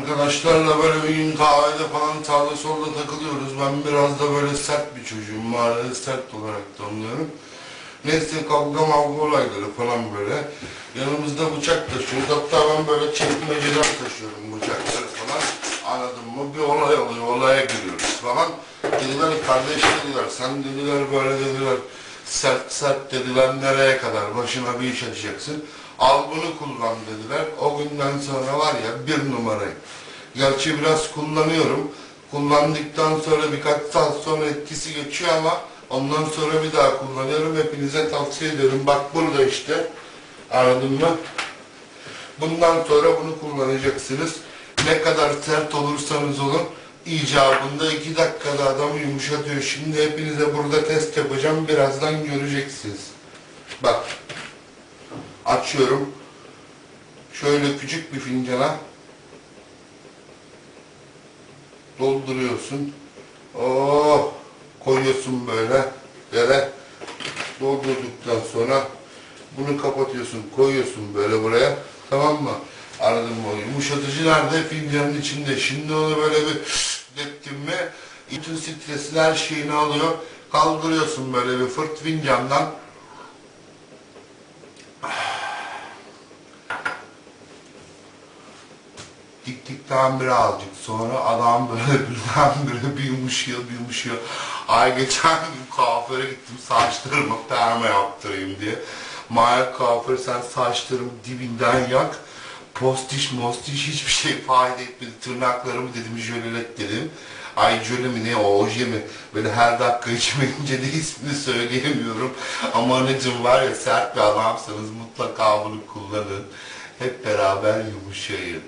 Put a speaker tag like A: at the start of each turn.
A: Arkadaşlarla böyle bir gün kahvede falan sağda solda takılıyoruz. Ben biraz da böyle sert bir çocuğum. Mahallede sert olarak tanımlıyorum. Neyse kavga mavga olayları falan böyle. Yanımızda bıçak taşıyoruz. Hatta ben böyle çekmeceden taşıyorum bıçakları falan. Anladın mı? Bir olay oluyor, olaya giriyoruz falan. Dediler kardeş dediler, sen dediler böyle dediler. Sert sert dediler, nereye kadar başına bir iş açacaksın. Al bunu kullan dediler. O günden sonra var ya bir numarayım. Gerçi biraz kullanıyorum. Kullandıktan sonra birkaç saat sonra etkisi geçiyor ama ondan sonra bir daha kullanıyorum. Hepinize tavsiye ediyorum. Bak burada işte. Anladın mı? Bundan sonra bunu kullanacaksınız. Ne kadar sert olursanız olun icabında iki dakikada adamı yumuşatıyor. Şimdi hepinize burada test yapacağım. Birazdan göreceksiniz. Bak. Açıyorum. Şöyle küçük bir fincana dolduruyorsun. Oh, koyuyorsun böyle yere. Doldurduktan sonra bunu kapatıyorsun, koyuyorsun böyle buraya. Tamam mı? Anladın mı? Yumuşatıcı nerede? Fincanın içinde. Şimdi onu böyle bir ettin mi bütün stresini her şeyini alıyor. Kaldırıyorsun böyle bir fırt fincandan. Diktikten birazcık sonra adam böyle birdenbire bir yumuşuyor bir yumuşuyor. Ay geçen gün kuaföre gittim saçlarımı perma yaptırayım diye. Maya kuaför sen saçlarımı dibinden yak. Postiş mostiş hiçbir şey fayda etmedi. Tırnaklarımı dedim jölelet dedim. Ay jöle mi ne oje mi? Böyle her dakika içmeyince de ismini söyleyemiyorum. Ama anacım var ya sert bir adamsanız mutlaka bunu kullanın. Hep beraber yumuşayın.